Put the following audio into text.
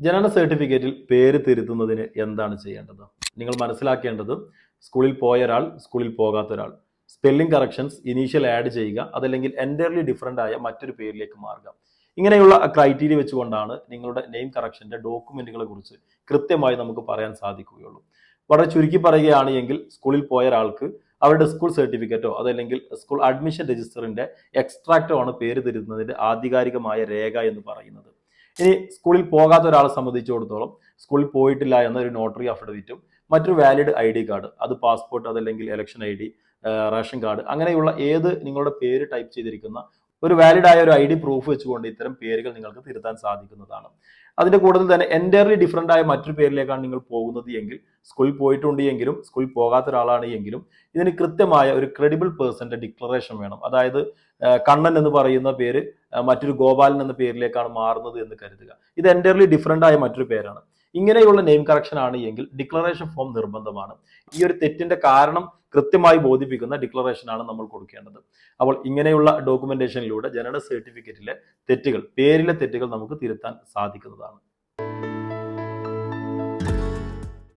ജനന സർട്ടിഫിക്കറ്റിൽ പേര് തിരുത്തുന്നതിന് എന്താണ് ചെയ്യേണ്ടത്? നിങ്ങൾ മനസ്സിലാക്കേണ്ടത് സ്കൂളിൽ പോയ ഒരാൾ സ്കൂളിൽ പോകാത്ത ഒരാൾ. സ്പെല്ലിംഗ് കറക്ഷൻസ് ഇനീഷ്യൽ ആഡ് ചെയ്യുക അതല്ലെങ്കിൽ എന്റയർലി ഡിഫറന്റ് ആയ മറ്റൊരു പേരിലേക്ക് മാറുക. ഇങ്ങനെയുള്ള ക്രൈറ്റീരിയ വെച്ചുകൊണ്ടാണ് നിങ്ങളുടെ നെയിം കറക്ഷന്റെ ഡോക്യുമെന്റുകളെ കുറിച്ച് കൃത്യമായി നമുക്ക് പറയാൻ സാധിക്കുകയുള്ളൂ. വളരെ ചുരുക്കി പറയുകയാണ് എങ്കിൽ സ്കൂളിൽ പോയ ഒരാൾക്ക് അവരുടെ സ്കൂൾ സർട്ടിഫിക്കറ്റോ അതല്ലെങ്കിൽ സ്കൂൾ അഡ്മിഷൻ രജിസ്റ്ററിന്റെ എക്സ്ട്രാക്റ്റോ ആണ് പേര് തരുന്നതിന്റെ ആധികാരികമായ രേഖ എന്ന് പറയുന്നത്. ഇനി സ്കൂളിൽ പോകാത്ത ഒരാളെ സംബന്ധിച്ചിടത്തോളം സ്കൂളിൽ പോയിട്ടില്ല എന്ന ഒരു നോട്ടറി അഫിഡവിറ്റും മറ്റൊരു വാലിഡ് ഐ ഡി കാർഡ് അത് പാസ്പോർട്ട് അതല്ലെങ്കിൽ election I D ration card അങ്ങനെയുള്ള ഏത് നിങ്ങളുടെ പേര് ടൈപ്പ് ചെയ്തിരിക്കുന്ന ഒരു വാലിഡ് ആയ ഒരു ഐ ഡി പ്രൂഫ് വെച്ചുകൊണ്ട് ഇത്തരം പേരുകൾ നിങ്ങൾക്ക് തിരുത്താൻ സാധിക്കുന്നതാണ്. അതിന്റെ കൂടുതൽ തന്നെ എന്റയർലി ഡിഫറന്റ് ആയ മറ്റൊരു പേരിലേക്കാണ് നിങ്ങൾ പോകുന്നത് എങ്കിൽ സ്കൂളിൽ പോയിട്ടുണ്ട് എങ്കിലും സ്കൂളിൽ പോകാത്ത ഒരാളാണ് എങ്കിലും ഇതിന് കൃത്യമായ ഒരു ക്രെഡിബിൾ പേഴ്സന്റെ ഡിക്ലറേഷൻ വേണം. അതായത് കണ്ണൻ എന്ന് പറയുന്ന പേര് മറ്റൊരു ഗോപാലൻ എന്ന പേരിലേക്കാണ് മാറുന്നത് എന്ന് കരുതുക. ഇത് എന്റയർലി ഡിഫറന്റ് ആയ മറ്റൊരു പേരാണ്. ഇങ്ങനെയുള്ള നെയിം കറക്ഷൻ ആണ് എങ്കിൽ ഡിക്ലറേഷൻ ഫോം നിർബന്ധമാണ്. ഈ ഒരു തെറ്റിന്റെ കാരണം കൃത്യമായി ബോധിപ്പിക്കുന്ന ഡിക്ലറേഷൻ ആണ് നമ്മൾ കൊടുക്കേണ്ടത്. അപ്പോൾ ഇങ്ങനെയുള്ള ഡോക്യുമെന്റേഷനിലൂടെ ജനറൽ സർട്ടിഫിക്കറ്റിലെ തെറ്റുകൾ പേരിലെ തെറ്റുകൾ നമുക്ക് തിരുത്താൻ സാധിക്കുന്നതാണ്.